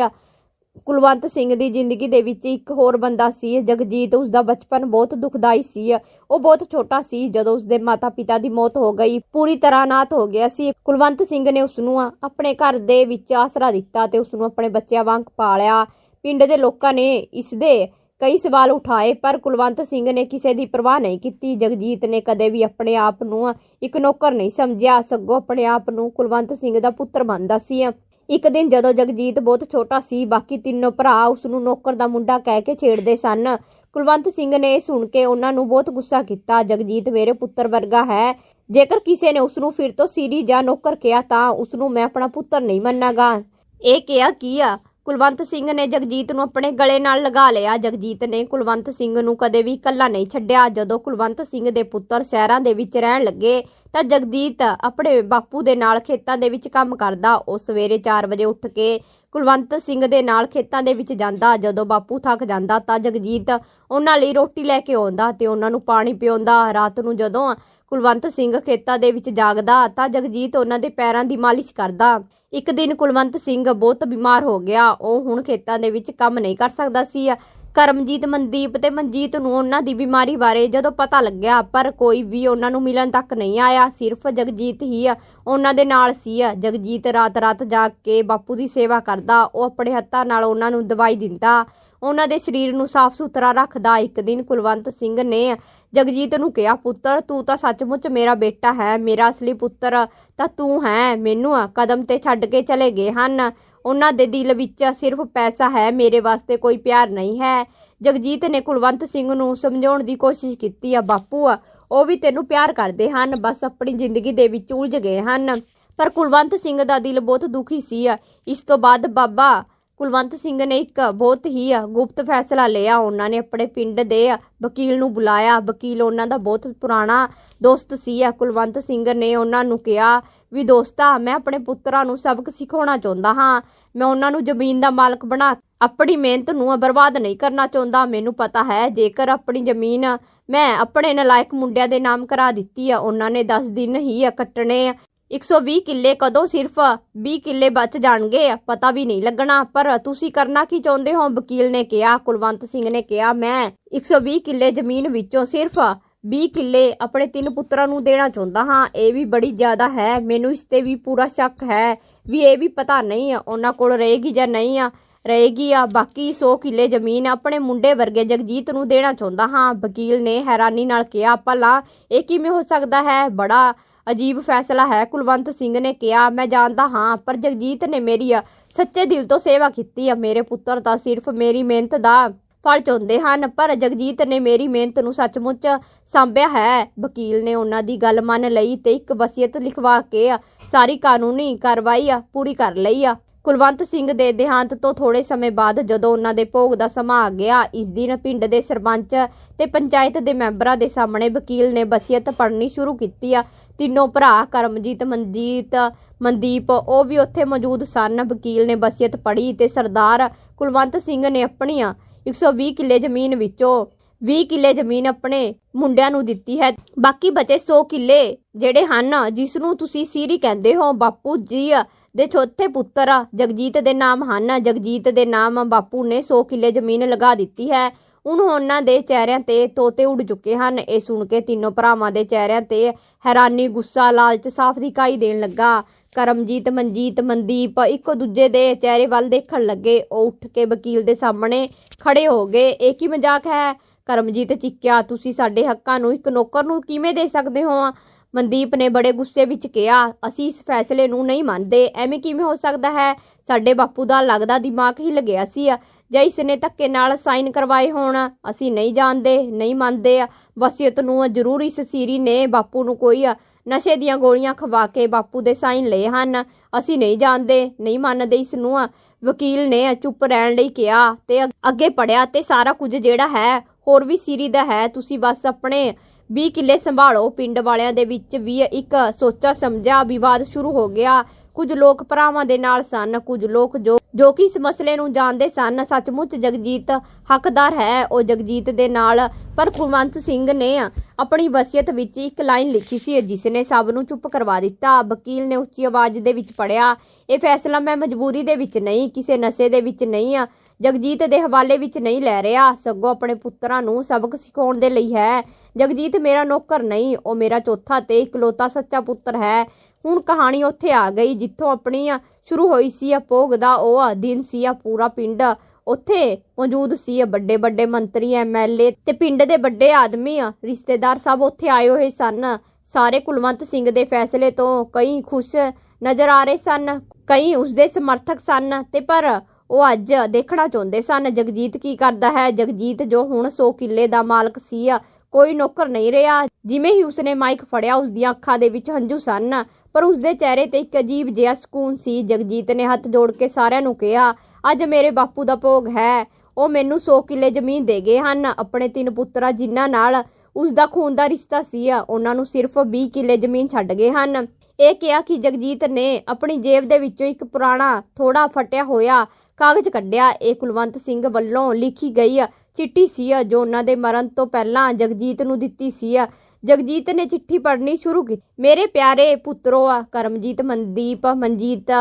ਕੁਲਵੰਤ ਸਿੰਘ ਦੀ ਜ਼ਿੰਦਗੀ ਦੇ ਵਿੱਚ ਇੱਕ ਹੋਰ ਬੰਦਾ ਸੀ। ਜਗਜੀਤ ਉਸ ਦਾ ਬਚਪਨ ਬਹੁਤ ਦੁਖਦਾਈ ਸੀ। ਉਹ ਬਹੁਤ ਛੋਟਾ ਸੀ। ਜਦੋਂ ਉਸ ਦੇ ਮਾਤਾ-ਪਿਤਾ ਦੀ ਮੌਤ ਹੋ ਗਈ, ਪੂਰੀ ਤਰ੍ਹਾਂ ਨਾਤ ਹੋ ਗਿਆ ਸੀ। ਕੁਲਵੰਤ ਸਿੰਘ ਨੇ ਉਸ ਨੂੰ ਆਪਣੇ ਘਰ ਦੇ ਵਿੱਚ ਆਸਰਾ ਦਿੱਤਾ ਤੇ ਉਸ ਨੂੰ ਆਪਣੇ ਬੱਚਿਆਂ ਵਾਂਗ ਪਾਲਿਆ। ਪਿੰਡ ਦੇ ਲੋਕਾਂ ਨੇ ਇਸ ਦੇ ਕਈ ਸਵਾਲ ਉਠਾਏ, ਪਰ ਕੁਲਵੰਤ ਸਿੰਘ ਨੇ ਕਿਸੇ ਦੀ ਪਰਵਾਹ ਨਹੀਂ ਕੀਤੀ। ਜਗਜੀਤ ਨੇ ਕਦੇ ਵੀ ਆਪਣੇ ਆਪ ਨੂੰ ਇੱਕ ਨੌਕਰ ਨਹੀਂ ਸਮਝਿਆ। ਸਗੋਂ ਆਪਣੇ ਆਪ ਨੂੰ ਕੁਲਵੰਤ ਸਿੰਘ ਦਾ ਪੁੱਤਰ ਮੰਨਦਾ ਸੀ। ਇੱਕ ਦਿਨ ਜਦੋਂ ਜਗਜੀਤ ਬਹੁਤ ਛੋਟਾ ਸੀ, ਬਾਕੀ ਤਿੰਨੋਂ ਭਰਾ ਉਸ ਨੂੰ ਨੌਕਰ ਦਾ ਮੁੰਡਾ ਕਹਿ ਕੇ ਛੇੜਦੇ ਸਨ। ਕੁਲਵੰਤ ਸਿੰਘ ਨੇ ਸੁਣ ਕੇ ਉਹਨਾਂ ਨੂੰ ਬਹੁਤ ਗੁੱਸਾ ਕੀਤਾ। ਜਗਜੀਤ, ਮੇਰੇ ਪੁੱਤਰ ਵਰਗਾ ਹੈ। ਜੇਕਰ ਕਿਸੇ ਨੇ ਉਸ ਨੂੰ ਫਿਰ ਤੋਂ ਸੀਰੀ ਜਾਂ ਨੌਕਰ ਕਿਹਾ, ਤਾਂ ਉਸ ਨੂੰ ਮੈਂ ਆਪਣਾ ਪੁੱਤਰ ਨਹੀਂ ਮੰਨਾਗਾ। ਇਹ ਕਿਹਾ ਕੀ ਆ? ਕੁਲਵੰਤ ਸਿੰਘ ਨੇ ਜਗਜੀਤ ਨੂੰ ਆਪਣੇ ਗਲੇ ਨਾਲ ਲਗਾ ਲਿਆ। ਜਗਜੀਤ ਨੇ ਕੁਲਵੰਤ ਸਿੰਘ ਨੂੰ ਕਦੇ ਵੀ ਇਕੱਲਾ ਨਹੀਂ ਛੱਡਿਆ। ਜਦੋਂ ਕੁਲਵੰਤ ਸਿੰਘ ਦੇ ਪੁੱਤਰ ਸ਼ਹਿਰਾਂ ਦੇ ਵਿੱਚ ਰਹਿਣ ਲੱਗੇ ਤਾਂ ਜਗਜੀਤ ਆਪਣੇ ਬਾਪੂ ਦੇ ਨਾਲ ਖੇਤਾਂ ਦੇ ਵਿੱਚ ਕੰਮ ਕਰਦਾ। ਉਹ ਸਵੇਰੇ 4 ਵਜੇ ਉੱਠ ਕੇ ਕੁਲਵੰਤ ਸਿੰਘ ਦੇ ਨਾਲ ਖੇਤਾਂ ਦੇ ਵਿੱਚ ਜਾਂਦਾ। ਜਦੋਂ ਬਾਪੂ ਥੱਕ ਜਾਂਦਾ ਤਾਂ ਜਗਜੀਤ ਉਹਨਾਂ ਲਈ ਰੋਟੀ ਲੈ ਕੇ ਆਉਂਦਾ ਤੇ ਉਹਨਾਂ ਨੂੰ ਪਾਣੀ ਪਿਆਉਂਦਾ। ਰਾਤ ਨੂੰ ਜਦੋਂ ਕੁਲਵੰਤ ਸਿੰਘ ਖੇਤਾਂ ਦੇ ਵਿੱਚ ਜਾਗਦਾ ਤਾਂ ਜਗਜੀਤ ਉਹਨਾਂ ਦੇ ਪੈਰਾਂ ਦੀ ਮਾਲਿਸ਼ ਕਰਦਾ। ਇੱਕ ਦਿਨ ਕੁਲਵੰਤ ਸਿੰਘ ਬਹੁਤ ਬਿਮਾਰ ਹੋ ਗਿਆ। ਉਹ ਹੁਣ ਖੇਤਾਂ ਦੇ ਵਿੱਚ ਕੰਮ ਨਹੀਂ ਕਰ ਸਕਦਾ ਸੀ। ਕਰਮਜੀਤ, ਮਨਦੀਪ ਤੇ ਮਨਜੀਤ ਨੂੰ ਉਹਨਾਂ ਦੀ ਬਿਮਾਰੀ ਬਾਰੇ ਜਦੋਂ ਪਤਾ ਲੱਗਿਆ, ਪਰ ਕੋਈ ਵੀ ਉਹਨਾਂ ਨੂੰ ਮਿਲਣ ਤੱਕ ਨਹੀਂ ਆਇਆ। ਸਿਰਫ ਜਗਜੀਤ ਹੀ ਉਹਨਾਂ ਦੇ ਨਾਲ ਸੀ। ਜਗਜੀਤ ਰਾਤ-ਰਾਤ ਜਾਗ ਕੇ ਬਾਪੂ ਦੀ ਸੇਵਾ ਕਰਦਾ। ਉਹ ਆਪਣੇ ਹੱਥਾਂ ਨਾਲ ਉਹਨਾਂ ਨੂੰ ਦਵਾਈ ਦਿੰਦਾ। ਉਹਨਾਂ ਦੇ ਸਰੀਰ ਨੂੰ ਸਾਫ਼ ਸੁਥਰਾ ਰੱਖਦਾ। ਇੱਕ ਦਿਨ ਕੁਲਵੰਤ ਸਿੰਘ ਨੇ ਜਗਜੀਤ ਨੂੰ ਕਿਹਾ, ਪੁੱਤਰ, ਤੂੰ ਤਾਂ ਸੱਚਮੁੱਚ ਮੇਰਾ ਬੇਟਾ ਹੈ। ਮੇਰਾ ਅਸਲੀ ਪੁੱਤਰ ਤਾਂ ਤੂੰ ਹੈ। ਮੈਨੂੰ ਕਦਮ ਤੇ ਛੱਡ ਕੇ ਚਲੇ ਗਏ ਹਨ। ਉਹਨਾਂ ਦੇ ਦਿਲ ਵਿੱਚ ਸਿਰਫ ਪੈਸਾ ਹੈ, ਮੇਰੇ ਵਾਸਤੇ ਕੋਈ ਪਿਆਰ ਨਹੀਂ ਹੈ। ਜਗਜੀਤ ਨੇ ਕੁਲਵੰਤ ਸਿੰਘ ਨੂੰ ਸਮਝਾਉਣ ਦੀ ਕੋਸ਼ਿਸ਼ ਕੀਤੀ, ਆ ਬਾਪੂ ਉਹ ਵੀ ਤੈਨੂੰ ਪਿਆਰ ਕਰਦੇ ਹਨ, ਬਸ ਆਪਣੀ ਜ਼ਿੰਦਗੀ ਦੇ ਵਿੱਚ ਉਲਝ ਗਏ ਹਨ। ਪਰ ਕੁਲਵੰਤ ਸਿੰਘ ਦਾ ਦਿਲ ਬਹੁਤ ਦੁਖੀ ਸੀ ਇਸ ਤੋਂ ਬਾਅਦ ਬਾਬਾ ਕੁਲਵੰਤ ਸਿੰਘ ਨੇ ਇੱਕ ਬਹੁਤ ਹੀ ਗੁਪਤ ਫੈਸਲਾ ਲਿਆ। ਉਹਨਾਂ ਨੇ ਆਪਣੇ ਪਿੰਡ ਦੇ ਵਕੀਲ ਨੂੰ ਬੁਲਾਇਆ। ਵਕੀਲ ਉਹਨਾਂ ਦਾ ਬਹੁਤ ਪੁਰਾਣਾ ਦੋਸਤ ਸੀ ਕੁਲਵੰਤ ਸਿੰਘ ਨੇ ਉਹਨਾਂ ਨੂੰ ਕਿਹਾ ਵੀ, ਦੋਸਤਾ, ਮੈਂ ਆਪਣੇ ਪੁੱਤਰਾਂ ਨੂੰ ਸਬਕ ਸਿਖਾਉਣਾ ਚਾਹੁੰਦਾ ਹਾਂ। ਮੈਂ ਉਹਨਾਂ ਨੂੰ ਜ਼ਮੀਨ ਦਾ ਮਾਲਕ ਬਣਾ, ਆਪਣੀ ਮਿਹਨਤ ਨੂੰ ਬਰਬਾਦ ਨਹੀਂ ਕਰਨਾ ਚਾਹੁੰਦਾ। ਮੈਨੂੰ ਪਤਾ ਹੈ, ਜੇਕਰ ਆਪਣੀ ਜ਼ਮੀਨ ਮੈਂ ਆਪਣੇ ਨਲਾਇਕ ਮੁੰਡਿਆਂ ਦੇ ਨਾਮ ਕਰਾ ਦਿੱਤੀ ਆ ਉਹਨਾਂ ਨੇ 10 ਦਿਨ ਹੀ ਕੱਟਣੇ 120 ਕਿੱਲੇ ਕਦੋਂ ਸਿਰਫ 20 ਕਿੱਲੇ ਬਚ ਜਾਣਗੇ, ਪਤਾ ਵੀ ਨਹੀਂ ਲੱਗਣਾ। ਪਰ ਤੁਸੀਂ ਕਰਨਾ ਕੀ ਚਾਹੁੰਦੇ ਹੋ? ਵਕੀਲ ਨੇ ਕਿਹਾ, ਕੁਲਵੰਤ ਸਿੰਘ ਨੇ ਕਿਹਾ, ਮੈਂ 120 ਕਿੱਲੇ ਜ਼ਮੀਨ ਵਿੱਚੋਂ ਸਿਰਫ 20 ਕਿੱਲੇ ਆਪਣੇ ਤਿੰਨ ਪੁੱਤਰਾਂ ਨੂੰ ਦੇਣਾ ਚਾਹੁੰਦਾ ਹਾਂ। ਇਹ ਵੀ ਬੜੀ ਜ਼ਿਆਦਾ ਹੈ। ਮੈਨੂੰ ਇਸ ਤੇ ਵੀ ਪੂਰਾ ਸ਼ੱਕ ਹੈ ਵੀ ਇਹ ਵੀ ਪਤਾ ਨਹੀਂ, ਉਹਨਾਂ ਕੋਲ ਰਹੇਗੀ ਜਾਂ ਨਹੀਂ ਆ, ਰਹੇਗੀ ਆ। ਬਾਕੀ 100 ਕਿੱਲੇ ਜ਼ਮੀਨ ਆਪਣੇ ਮੁੰਡੇ ਵਰਗੇ ਜਗਜੀਤ ਨੂੰ ਦੇਣਾ ਚਾਹੁੰਦਾ ਹਾਂ। ਵਕੀਲ ਨੇ ਹੈਰਾਨੀ ਨਾਲ ਕਿਹਾ, ਭਲਾ ਇਹ ਕਿਵੇਂ ਹੋ ਸਕਦਾ ਹੈ? ਬੜਾ ਅਜੀਬ ਫੈਸਲਾ ਹੈ। ਕੁਲਵੰਤ ਸਿੰਘ ਨੇ ਕਿਹਾ, ਮੈਂ ਜਾਣਦਾ ਹਾਂ, ਪਰ ਜਗਜੀਤ ਨੇ ਮੇਰੀ ਸੱਚੇ ਦਿਲ ਤੋਂ ਸੇਵਾ ਕੀਤੀ ਆ ਮੇਰੇ ਪੁੱਤਰ ਤਾਂ ਸਿਰਫ ਮੇਰੀ ਮਿਹਨਤ ਦਾ ਫਲ ਚਾਹੁੰਦੇ ਹਨ, ਪਰ ਜਗਜੀਤ ਨੇ ਮੇਰੀ ਮਿਹਨਤ ਨੂੰ ਸੱਚਮੁੱਚ ਸੰਭਿਆ ਹੈ। ਵਕੀਲ ਨੇ ਉਹਨਾਂ ਦੀ ਗੱਲ ਮੰਨ ਲਈ ਤੇ ਇੱਕ ਵਸੀਅਤ ਲਿਖਵਾ ਕੇ ਸਾਰੀ ਕਾਨੂੰਨੀ ਕਾਰਵਾਈ ਪੂਰੀ ਕਰ ਲਈ ਆ। ਕੁਲਵੰਤ ਸਿੰਘ ਦੇ ਦੇਹਾਂਤ ਤੋਂ ਥੋੜੇ ਸਮੇਂ ਬਾਅਦ ਜਦੋਂ ਉਹਨਾਂ ਦੇ ਭੋਗ ਦਾ ਸਮਾਂ ਆ ਗਿਆ, ਇਸ ਦਿਨ ਪਿੰਡ ਦੇ ਸਰਪੰਚ ਤੇ ਪੰਚਾਇਤ ਦੇ ਮੈਂਬਰਾਂ ਦੇ ਸਾਹਮਣੇ ਵਕੀਲ ਨੇ ਵਸੀਅਤ ਪੜ੍ਹਨੀ ਸ਼ੁਰੂ ਕੀਤੀ ਆ। ਤਿੰਨੋਂ ਭਰਾ ਕਰਮਜੀਤ, ਮਨਜੀਤ, ਮਨਦੀਪ, ਉਹ ਵੀ ਉੱਥੇ ਮੌਜੂਦ ਸਨ। ਵਕੀਲ ਨੇ ਵਸੀਅਤ ਪੜ੍ਹੀ ਤੇ ਸਰਦਾਰ ਕੁਲਵੰਤ ਸਿੰਘ ਨੇ ਆਪਣੀਆਂ 120 ਕਿੱਲੇ ਜ਼ਮੀਨ ਵਿੱਚੋਂ 20 ਕਿੱਲੇ ਜ਼ਮੀਨ ਆਪਣੇ ਮੁੰਡਿਆਂ ਨੂੰ ਦਿੱਤੀ ਹੈ। ਬਾਕੀ ਬਚੇ 100 ਕਿੱਲੇ ਜਿਹੜੇ ਹਨ, ਜਿਸ ਨੂੰ ਤੁਸੀਂ ਸੀਰੀ ਕਹਿੰਦੇ ਹੋ, ਬਾਪੂ ਜੀ ਦੇ ਚੌਥੇ ਪੁੱਤਰ ਜਗਜੀਤ ਦੇ ਨਾਮ ਹਨ, ਜਗਜੀਤ ਦੇ ਨਾਮ ਬਾਪੂ ਨੇ 100 ਕਿੱਲੇ ਜ਼ਮੀਨ ਲਗਾ ਦਿੱਤੀ ਹੈ। ਹੁਣ ਉਹਨਾਂ ਦੇ ਚਿਹਰਿਆਂ ਤੇ ਤੋਤੇ ਉੱਡ ਚੁੱਕੇ ਹਨ। ਇਹ ਸੁਣ ਕੇ ਤਿੰਨੋਂ ਭਰਾਵਾਂ ਦੇ ਚਿਹਰਿਆਂ ਤੇ ਹੈਰਾਨੀ, ਗੁੱਸਾ, ਲਾਲਚ, ਸਾਫ਼ ਦਿਖਾਈ ਦੇਣ ਲੱਗਾ। ਕਰਮਜੀਤ, ਮਨਜੀਤ, ਮਨਦੀਪ ਇੱਕੋ ਦੂਜੇ ਦੇ ਚਿਹਰੇ ਵੱਲ ਦੇਖਣ ਲੱਗੇ। ਉਹ ਉੱਠ ਕੇ ਵਕੀਲ ਦੇ ਸਾਹਮਣੇ ਖੜੇ ਹੋ ਗਏ। ਇਹ ਕੀ ਮਜ਼ਾਕ ਹੈ? ਕਰਮਜੀਤ ਚਿੱਕਿਆ, ਤੁਸੀਂ ਸਾਡੇ ਹੱਕਾਂ ਨੂੰ ਇੱਕ ਨੌਕਰ ਨੂੰ ਕਿਵੇਂ ਦੇ ਸਕਦੇ ਹੋ? ਮਨਦੀਪ ਨੇ ਬੜੇ ਗੁੱਸੇ ਵਿੱਚ ਕਿਹਾ, ਅਸੀਂ ਇਸ ਫੈਸਲੇ ਨੂੰ ਨਹੀਂ ਮੰਨਦੇ। ਐਵੇਂ ਕਿਵੇਂ ਹੋ ਸਕਦਾ ਹੈ? ਸਾਡੇ ਬਾਪੂ ਦਾ ਲੱਗਦਾ ਦਿਮਾਗ ਹੀ ਲੱਗਿਆ ਸੀ। ਜਾਂ ਇਸ ਨੇ ਧੱਕੇ ਨਾਲ ਸਾਈਨ ਕਰਵਾਏ ਹੋਣ, ਅਸੀਂ ਨਹੀਂ ਜਾਣਦੇ, ਨਹੀਂ ਮੰਨਦੇ। ਵਸੀਅਤ ਨੂੰ ਜ਼ਰੂਰ ਇਸ ਸੀਰੀ ਨੇ ਬਾਪੂ ਨੂੰ ਕੋਈ ਨਸ਼ੇ ਦੀਆਂ ਗੋਲੀਆਂ ਖਵਾ ਕੇ ਬਾਪੂ ਦੇ ਸਾਈਨ ਲਏ ਹਨ। ਅਸੀਂ ਨਹੀਂ ਜਾਣਦੇ, ਨਹੀਂ ਮੰਨਦੇ ਇਸ ਨੂੰ। ਵਕੀਲ ਨੇ ਚੁੱਪ ਰਹਿਣ ਲਈ ਕਿਹਾ ਤੇ ਅੱਗੇ ਪੜਿਆ ਤੇ ਸਾਰਾ ਕੁਝ ਜਿਹੜਾ ਹੈ, ਹੋਰ ਵੀ ਸੀਰੀ ਦਾ ਹੈ। ਤੁਸੀਂ ਬਸ ਆਪਣੇ 20 ਕਿੱਲੇ ਸੰਭਾਲੋ। ਪਿੰਡ ਵਾਲਿਆਂ ਦੇ ਵਿੱਚ ਵੀ ਇੱਕ ਸੋਚਾ ਸਮਝਿਆ ਵਿਵਾਦ ਸ਼ੁਰੂ ਹੋ ਗਿਆ। ਕੁਝ ਲੋਕ ਭਰਾਵਾਂ ਦੇ ਨਾਲ ਸਨ, ਕੁਝ ਲੋਕ ਜੋ ਜੋ ਕਿ ਇਸ ਮਸਲੇ ਨੂੰ ਜਾਣਦੇ ਸਨ। ਸੱਚਮੁੱਚ ਜਗਜੀਤ ਹੱਕਦਾਰ ਹੈ। ਉਹ ਜਗਜੀਤ ਦੇ ਨਾਲ ਪਰ ਕੁਲਵੰਤ ਸਿੰਘ ਨੇ ਆਪਣੀ ਵਸੀਅਤ ਵਿੱਚ ਇੱਕ ਲਾਈਨ ਲਿਖੀ ਸੀ, ਜਿਸ ਨੇ ਸਭ ਨੂੰ ਚੁੱਪ ਕਰਵਾ ਦਿੱਤਾ। ਵਕੀਲ ਨੇ ਉੱਚੀ ਆਵਾਜ਼ ਦੇ ਵਿੱਚ ਪੜਿਆ ਇਹ ਫੈਸਲਾ ਮੈਂ ਮਜਬੂਰੀ ਦੇ ਵਿੱਚ ਨਹੀਂ, ਕਿਸੇ ਨਸ਼ੇ ਦੇ ਵਿੱਚ ਨਹੀਂ ਆ ਜਗਜੀਤ ਦੇ ਹਵਾਲੇ ਵਿੱਚ ਨਹੀਂ ਲੈ ਰਿਹਾ। ਸਗੋਂ ਆਪਣੇ ਪੁੱਤਰਾਂ ਨੂੰ ਸਬਕ ਸਿਖਾਉਣ ਦੇ ਲਈ ਹੈ। ਜਗਜੀਤ, ਮੇਰਾ ਨੌਕਰ ਨਹੀਂ, ਉਹ ਮੇਰਾ ਚੌਥਾ ਤੇ ਇਕਲੌਤਾ ਸੱਚਾ ਪੁੱਤਰ ਹੈ। ਹੁਣ ਕਹਾਣੀ ਉੱਥੇ ਆ ਗਈ, ਜਿੱਥੋਂ ਆਪਣੀ ਸ਼ੁਰੂ ਹੋਈ ਸੀ ਭੋਗ ਦਾ ਉਹ ਦਿਨ ਸੀ ਪੂਰਾ ਪਿੰਡ। ਉੱਥੇ ਮੌਜੂਦ ਸੀ ਵੱਡੇ ਵੱਡੇ ਮੰਤਰੀ ਐਮਐਲਏ ਤੇ ਪਿੰਡ ਦੇ ਵੱਡੇ ਆਦਮੀ, ਰਿਸ਼ਤੇਦਾਰ ਸਭ ਉੱਥੇ ਆਏ ਹੋਏ ਸਨ। ਸਾਰੇ ਕੁਲਵੰਤ ਸਿੰਘ ਦੇ ਫੈਸਲੇ ਤੋਂ ਕਈ ਖੁਸ਼ ਨਜ਼ਰ ਆ ਰਹੇ ਸਨ, ਕਈ ਉਸ ਦੇ ਸਮਰਥਕ ਸਨ ਤੇ ਪਰ ਉਹ ਅੱਜ ਦੇਖਣਾ ਚਾਹੁੰਦੇ ਸਨ, ਜਗਜੀਤ ਕੀ ਕਰਦਾ ਹੈ? ਜਗਜੀਤ ਜੋ ਹੁਣ 100 ਕਿੱਲੇ ਦਾ ਮਾਲਕ ਸੀ, ਕੋਈ ਨੌਕਰ ਨਹੀਂ ਰਿਹਾ। ਜਿਵੇਂ ਹੀ ਉਸਨੇ ਮਾਈਕ ਫੜਿਆ ਉਸ ਦੀਆਂ ਅੱਖਾਂ ਦੇ ਵਿੱਚ ਹੰਝੂ ਸਨ, ਪਰ ਉਸਦੇ ਚਿਹਰੇ ਤੇ ਇੱਕ ਅਜੀਬ ਜਿਹਾ ਸਕੂਨ ਸੀ। ਜਗਜੀਤ ਨੇ ਹੱਥ ਜੋੜ ਕੇ ਸਾਰਿਆਂ ਨੂੰ ਕਿਹਾ, ਅੱਜ ਮੇਰੇ ਬਾਪੂ ਦਾ ਭੋਗ ਹੈ। ਉਹ ਮੈਨੂੰ 100 ਕਿੱਲੇ ਜ਼ਮੀਨ ਦੇ ਗਏ ਹਨ। ਆਪਣੇ ਤਿੰਨ ਪੁੱਤਰਾਂ ਜਿਨ੍ਹਾਂ ਨਾਲ ਉਸ ਦਾ ਖੂਨ ਦਾ ਰਿਸ਼ਤਾ ਸੀ, ਉਹਨਾਂ ਨੂੰ ਸਿਰਫ 20 ਕਿੱਲੇ ਜ਼ਮੀਨ ਛੱਡ ਗਏ ਹਨ। ਇਹ ਕਿਹਾ ਕਿ ਜਗਜੀਤ ਨੇ ਆਪਣੀ ਜੇਬ ਦੇ ਵਿੱਚੋਂ ਇੱਕ ਪੁਰਾਣਾ ਥੋੜਾ ਫਟਿਆ ਹੋਇਆ ਕਾਗਜ਼ ਕੱਢਿਆ। ਇਹ ਕੁਲਵੰਤ ਸਿੰਘ ਵੱਲੋਂ ਲਿਖੀ ਗਈ ਚਿੱਠੀ ਸੀ, ਜੋ ਉਹਨਾਂ ਦੇ ਮਰਨ ਤੋਂ ਪਹਿਲਾਂ ਜਗਜੀਤ ਨੂੰ ਦਿੱਤੀ ਸੀ। ਜਗਜੀਤ ਨੇ ਚਿੱਠੀ ਪੜ੍ਹਨੀ ਸ਼ੁਰੂ ਕੀਤੀ ਮੇਰੇ ਪਿਆਰੇ ਪੁੱਤਰੋ, ਕਰਮਜੀਤ, ਮਨਦੀਪ, ਮਨਜੀਤ,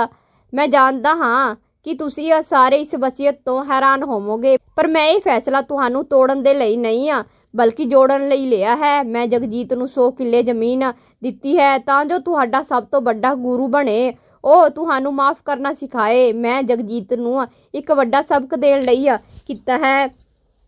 ਮੈਂ ਜਾਣਦਾ ਹਾਂ ਕਿ ਤੁਸੀਂ ਸਾਰੇ ਇਸ ਵਸੀਅਤ ਤੋਂ ਹੈਰਾਨ ਹੋਵੋਗੇ, ਪਰ ਮੈਂ ਇਹ ਫੈਸਲਾ ਤੁਹਾਨੂੰ ਤੋੜਨ ਦੇ ਲਈ ਨਹੀਂ ਆ ਬਲਕਿ ਜੋੜਨ ਲਈ ਲਿਆ ਹੈ। ਮੈਂ ਜਗਜੀਤ ਨੂੰ 100 ਕਿੱਲੇ ਜ਼ਮੀਨ ਦਿੱਤੀ ਹੈ, ਤਾਂ ਜੋ ਤੁਹਾਡਾ ਸਭ ਤੋਂ ਵੱਡਾ ਗੁਰੂ ਬਣੇ। ਉਹ ਤੁਹਾਨੂੰ ਮਾਫ ਕਰਨਾ ਸਿਖਾਏ। ਮੈਂ ਜਗਜੀਤ ਨੂੰ ਇੱਕ ਵੱਡਾ ਸਬਕ ਦੇਣ ਲਈ ਕੀਤਾ ਹੈ।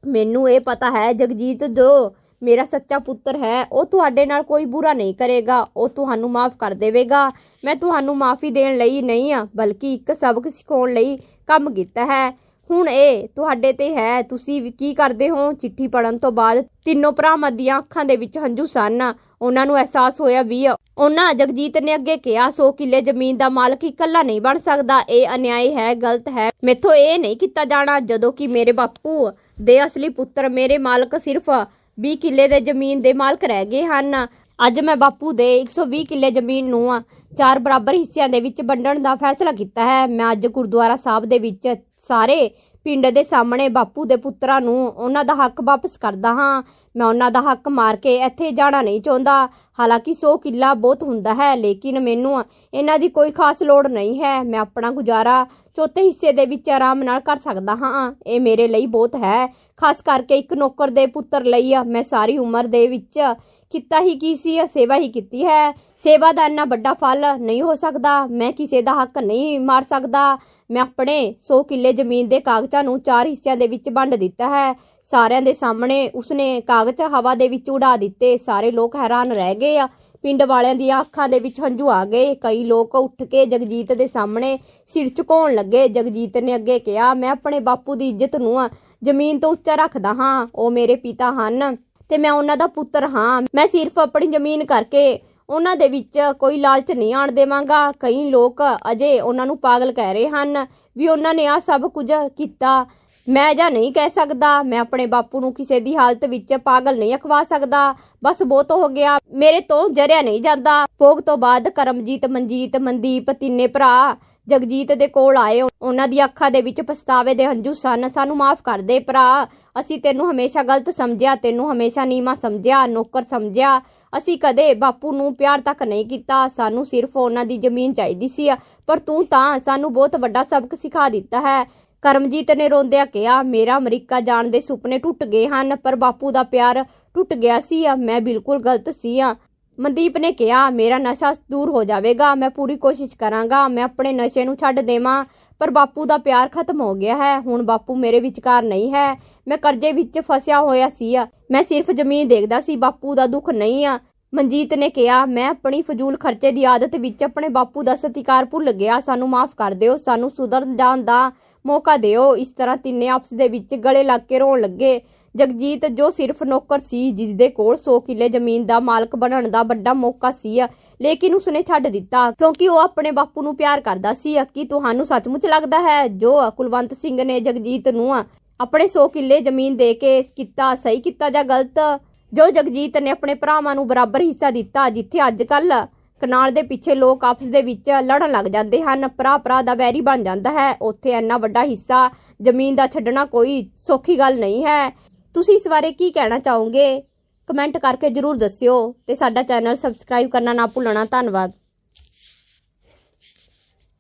ਮੈਨੂੰ ਇਹ ਪਤਾ ਹੈ, ਜਗਜੀਤ ਜੋ ਮੇਰਾ ਸੱਚਾ ਪੁੱਤਰ ਹੈ, ਉਹ ਤੁਹਾਡੇ ਨਾਲ ਕੋਈ ਬੁਰਾ ਨਹੀਂ ਕਰੇਗਾ। ਉਹ ਤੁਹਾਨੂੰ ਮਾਫ ਕਰ ਦੇਵੇਗਾ। ਮੈਂ ਤੁਹਾਨੂੰ ਮਾਫੀ ਦੇਣ ਲਈ ਨਹੀਂ ਆ ਬਲਕਿ ਇੱਕ ਸਬਕ ਸਿਖਾਉਣ ਲਈ ਕੰਮ ਕੀਤਾ ਹੈ। ਹੁਣ ਇਹ ਤੁਹਾਡੇ ਤੇ ਹੈ। ਤੁਸੀਂ ਕੀ ਕਰਦੇ ਹੋ? ਚਿੱਠੀ ਪੜਨ ਤੋਂ ਬਾਅਦ ਤਿੰਨੋਂ ਭਰਾਵਾਂ ਦੀਆਂ ਅੱਖਾਂ ਦੇ ਵਿੱਚ ਹੰਝੂ ਸਨ। ਉਹਨਾਂ ਨੂੰ ਅਹਿਸਾਸ ਹੋਇਆ ਵੀ ਉਹਨਾਂ ਜਗਜੀਤ ਨੇ ਅੱਗੇ ਕਿਹਾ 100 ਕਿੱਲੇ ਜ਼ਮੀਨ ਦਾ ਮਾਲਕ ਇਕੱਲਾ ਨਹੀਂ ਬਣ ਸਕਦਾ। ਇਹ ਅਨਿਆਏ ਹੈ, ਗਲਤ ਹੈ। ਮੈਥੋਂ ਇਹ ਨਹੀਂ ਕੀਤਾ ਜਾਣਾ, ਜਦੋਂ ਕਿ ਮੇਰੇ ਬਾਪੂ ਦੇ ਅਸਲੀ ਪੁੱਤਰ, ਮੇਰੇ ਮਾਲਕ ਸਿਰਫ 20 ਕਿੱਲੇ ਦੇ ਜ਼ਮੀਨ ਦੇ ਮਾਲਕ ਰਹਿ ਗਏ ਹਨ। ਅੱਜ ਮੈਂ ਬਾਪੂ ਦੇ 120 ਕਿੱਲੇ ਜ਼ਮੀਨ ਨੂੰ ਚਾਰ ਬਰਾਬਰ ਹਿੱਸਿਆਂ ਦੇ ਵਿੱਚ ਵੰਡਣ ਦਾ ਫੈਸਲਾ ਕੀਤਾ ਹੈ। ਮੈਂ ਅੱਜ ਗੁਰਦੁਆਰਾ ਸਾਹਿਬ ਦੇ ਵਿੱਚ ਸਾਰੇ ਪਿੰਡ ਦੇ ਸਾਹਮਣੇ ਬਾਪੂ ਦੇ ਪੁੱਤਰਾਂ ਨੂੰ ਉਹਨਾਂ ਦਾ ਹੱਕ ਵਾਪਸ ਕਰਦਾ ਹਾਂ। ਮੈਂ ਉਹਨਾਂ ਦਾ ਹੱਕ ਮਾਰ ਕੇ ਇੱਥੇ ਜਾਣਾ ਨਹੀਂ ਚਾਹੁੰਦਾ। ਹਾਲਾਂਕਿ 100 ਕਿੱਲਾ ਬਹੁਤ ਹੁੰਦਾ ਹੈ, ਲੇਕਿਨ ਮੈਨੂੰ ਇਹਨਾਂ ਦੀ ਕੋਈ ਖਾਸ ਲੋੜ ਨਹੀਂ ਹੈ। ਮੈਂ ਆਪਣਾ ਗੁਜ਼ਾਰਾ ਚੌਥੇ ਹਿੱਸੇ ਦੇ ਵਿੱਚ ਆਰਾਮ ਨਾਲ ਕਰ ਸਕਦਾ ਹਾਂ। ਇਹ ਮੇਰੇ ਲਈ ਬਹੁਤ ਹੈ। ਖਾਸ ਕਰਕੇ ਇੱਕ ਨੌਕਰ ਦੇ ਪੁੱਤਰ ਲਈ ਮੈਂ ਸਾਰੀ ਉਮਰ ਦੇ ਵਿੱਚ ਕੀਤਾ ਹੀ ਕੀ ਸੀ, ਸੇਵਾ ਹੀ ਕੀਤੀ ਹੈ। ਸੇਵਾ ਦਾ ਇੰਨਾ ਵੱਡਾ ਫਲ ਨਹੀਂ ਹੋ ਸਕਦਾ। ਮੈਂ ਕਿਸੇ ਦਾ ਹੱਕ ਨਹੀਂ ਮਾਰ ਸਕਦਾ। ਮੈਂ ਆਪਣੇ 100 ਕਿੱਲੇ ਜ਼ਮੀਨ ਦੇ ਕਾਗਜ਼ਾਂ ਨੂੰ ਚਾਰ ਹਿੱਸਿਆਂ ਦੇ ਵਿੱਚ ਵੰਡ ਦਿੱਤਾ ਹੈ। ਸਾਰਿਆਂ ਦੇ ਸਾਹਮਣੇ ਉਸਨੇ ਕਾਗਜ਼ ਹਵਾ ਦੇ ਵਿੱਚ ਉਡਾ ਦਿੱਤੇ। ਸਾਰੇ ਲੋਕ ਹੈਰਾਨ ਰਹਿ ਗਏ ਆ। ਪਿੰਡ ਵਾਲਿਆਂ ਦੀਆਂ ਅੱਖਾਂ ਦੇ ਵਿੱਚ ਹੰਝੂ ਆ ਗਏ। ਕਈ ਲੋਕ ਉੱਠ ਕੇ ਜਗਜੀਤ ਦੇ ਸਾਹਮਣੇ ਸਿਰ ਝੁਕਾਉਣ ਲੱਗੇ। ਜਗਜੀਤ ਨੇ ਅੱਗੇ ਕਿਹਾ, ਮੈਂ ਆਪਣੇ ਬਾਪੂ ਦੀ ਇੱਜ਼ਤ ਨੂੰ ਜ਼ਮੀਨ ਤੋਂ ਉੱਚਾ ਰੱਖਦਾ ਹਾਂ। ਉਹ ਮੇਰੇ ਪਿਤਾ ਹਨ ਤੇ ਮੈਂ ਉਹਨਾਂ ਦਾ ਪੁੱਤਰ ਹਾਂ। ਮੈਂ ਸਿਰਫ ਆਪਣੀ ਜ਼ਮੀਨ ਕਰਕੇ ਉਹਨਾਂ ਦੇ ਵਿੱਚ ਕੋਈ ਲਾਲਚ ਨਹੀਂ ਆਣ ਦੇਵਾਂਗਾ। ਕਈ ਲੋਕ ਅਜੇ ਉਹਨਾਂ ਨੂੰ ਪਾਗਲ ਕਹਿ ਰਹੇ ਹਨ ਵੀ ਉਹਨਾਂ ਨੇ ਆ ਸਭ ਕੁਝ ਕੀਤਾ। ਮੈਂ ਜਾਂ ਨਹੀਂ ਕਹਿ ਸਕਦਾ, ਮੈਂ ਆਪਣੇ ਬਾਪੂ ਨੂੰ ਕਿਸੇ ਦੀ ਹਾਲਤ ਵਿੱਚ ਪਾਗਲ ਨਹੀਂ ਅਖਵਾ ਸਕਦਾ। ਬਸ ਬਹੁਤ ਹੋ ਗਿਆ, ਮੇਰੇ ਤੋਂ ਜਰਿਆ ਨਹੀਂ ਜਾਂਦਾ। ਭੋਗ ਤੋਂ ਬਾਅਦ ਕਰਮਜੀਤ, ਮਨਜੀਤ, ਮਨਦੀਪ ਤਿੰਨੇ ਭਰਾ ਜਗਜੀਤ ਦੇ ਕੋਲ ਆਏ। ਉਹਨਾਂ ਦੀ ਅੱਖਾਂ ਦੇ ਵਿੱਚ ਪਛਤਾਵੇ ਦੇ ਹੰਝੂ ਸਨ। ਸਾਨੂੰ ਮਾਫ ਕਰ ਦੇ ਭਰਾ। ਅਸੀਂ ਤੈਨੂੰ ਹਮੇਸ਼ਾ ਗਲਤ ਸਮਝਿਆ, ਤੈਨੂੰ ਹਮੇਸ਼ਾ ਨੀਮਾ ਸਮਝਿਆ, ਨੌਕਰ ਸਮਝਿਆ। ਅਸੀਂ ਕਦੇ ਬਾਪੂ ਨੂੰ ਪਿਆਰ ਤੱਕ ਨਹੀਂ ਕੀਤਾ। ਸਾਨੂੰ ਸਿਰਫ ਉਹਨਾਂ ਦੀ ਜ਼ਮੀਨ ਚਾਹੀਦੀ ਸੀ। ਪਰ ਤੂੰ ਤਾਂ ਸਾਨੂੰ ਬਹੁਤ ਵੱਡਾ ਸਬਕ ਸਿਖਾ ਦਿੱਤਾ ਹੈ। ਕਰਮਜੀਤ ਨੇ ਰੋਂਦਿਆਂ ਕਿਹਾ, ਮੇਰਾ ਅਮਰੀਕਾ ਜਾਣ ਦੇ ਸੁਪਨੇ ਟੁੱਟ ਗਏ ਹਨ, ਪਰ ਬਾਪੂ ਦਾ ਪਿਆਰ ਟੁੱਟ ਗਿਆ ਸੀ ਮੈਂ ਬਿਲਕੁਲ ਗਲਤ ਸੀ ਮਨਦੀਪ ਨੇ ਕਿਹਾ, ਮੇਰਾ ਨਸ਼ਾ ਦੂਰ ਹੋ ਜਾਵੇਗਾ, ਮੈਂ ਪੂਰੀ ਕੋਸ਼ਿਸ਼ ਕਰਾਂਗਾ, ਮੈਂ ਆਪਣੇ ਨਸ਼ੇ ਨੂੰ ਛੱਡ ਦੇਵਾਂ, ਪਰ ਬਾਪੂ ਦਾ ਪਿਆਰ ਖਤਮ ਹੋ ਗਿਆ ਹੈ, ਹੁਣ ਬਾਪੂ ਮੇਰੇ ਵਿਚਕਾਰ ਨਹੀਂ ਹੈ, ਮੈਂ ਕਰਜ਼ੇ ਵਿੱਚ ਫਸਿਆ ਹੋਇਆ ਸੀ ਮੈਂ ਸਿਰਫ ਜ਼ਮੀਨ ਦੇਖਦਾ ਸੀ, ਬਾਪੂ ਦਾ ਦੁੱਖ ਨਹੀਂ ਆ। ਮਨਜੀਤ ਨੇ ਕਿਹਾ, ਮੈਂ ਆਪਣੀ ਫਜ਼ੂਲ ਖਰਚੇ ਦੀ ਆਦਤ ਵਿੱਚ ਆਪਣੇ ਬਾਪੂ ਦਾ ਸਤਿਕਾਰ ਭੁੱਲ ਗਿਆ। ਸਾਨੂੰ ਮਾਫ ਕਰ ਦਿਓ। ਸਾਨੂੰ ਸੁਧਰ ਜਾਣ ਦਾ ਮੌਕਾ ਦਿਓ। ਇਸ ਤਰ੍ਹਾਂ ਤਿੰਨੇ ਆਪਸ ਦੇ ਵਿੱਚ ਗਲੇ ਲੱਗ ਕੇ ਰੋਣ ਲੱਗੇ। ਜਗਜੀਤ, ਜੋ ਸਿਰਫ ਨੌਕਰ ਸੀ ਜਿਸ ਦੇ ਕੋਲ 100 ਕਿੱਲੇ ਜ਼ਮੀਨ ਦਾ ਮਾਲਕ ਬਣਨ ਦਾ ਵੱਡਾ ਮੌਕਾ ਸੀ, ਲੇਕਿਨ ਉਸਨੇ ਛੱਡ ਦਿੱਤਾ, ਕਿਉਂਕਿ ਉਹ ਆਪਣੇ ਬਾਪੂ ਨੂੰ ਪਿਆਰ ਕਰਦਾ ਸੀ। ਕਿ ਤੁਹਾਨੂੰ ਸੱਚਮੁੱਚ ਲੱਗਦਾ ਹੈ? ਜੋ ਕੁਲਵੰਤ ਸਿੰਘ ਨੇ ਜਗਜੀਤ ਨੂੰ ਆਪਣੇ 100 ਕਿੱਲੇ ਜ਼ਮੀਨ ਦੇ ਕੇ ਕੀਤਾ, ਸਹੀ ਕੀਤਾ ਜਾਂ ਗਲਤ? ਜੋ ਜਗਜੀਤ ਨੇ ਆਪਣੇ ਭਰਾਵਾਂ ਨੂੰ ਬਰਾਬਰ ਹਿੱਸਾ ਦਿੱਤਾ, ਜਿੱਥੇ ਅੱਜ ਕੱਲ ਕਨਾਲ ਦੇ ਪਿੱਛੇ ਲੋਕ ਆਪਸ ਦੇ ਵਿੱਚ ਲੜਨ ਲੱਗ ਜਾਂਦੇ ਹਨ। ਭਰਾ ਭਰਾ ਦਾ ਵੈਰੀ ਬਣ ਜਾਂਦਾ ਹੈ। ਉੱਥੇ ਇੰਨਾ ਵੱਡਾ ਹਿੱਸਾ ਜ਼ਮੀਨ ਦਾ ਛੱਡਣਾ ਕੋਈ ਸੌਖੀ ਗੱਲ ਨਹੀਂ ਹੈ। ਤੁਸੀਂ ਇਸ ਬਾਰੇ ਕੀ ਕਹਿਣਾ ਚਾਹੋਗੇ? ਕਮੈਂਟ ਕਰਕੇ ਜਰੂਰ ਦੱਸਿਓ ਤੇ ਸਾਡਾ ਚੈਨਲ ਸਬਸਕ੍ਰਾਈਬ ਕਰਨਾ ਨਾ ਭੁੱਲਣਾ। ਧੰਨਵਾਦ।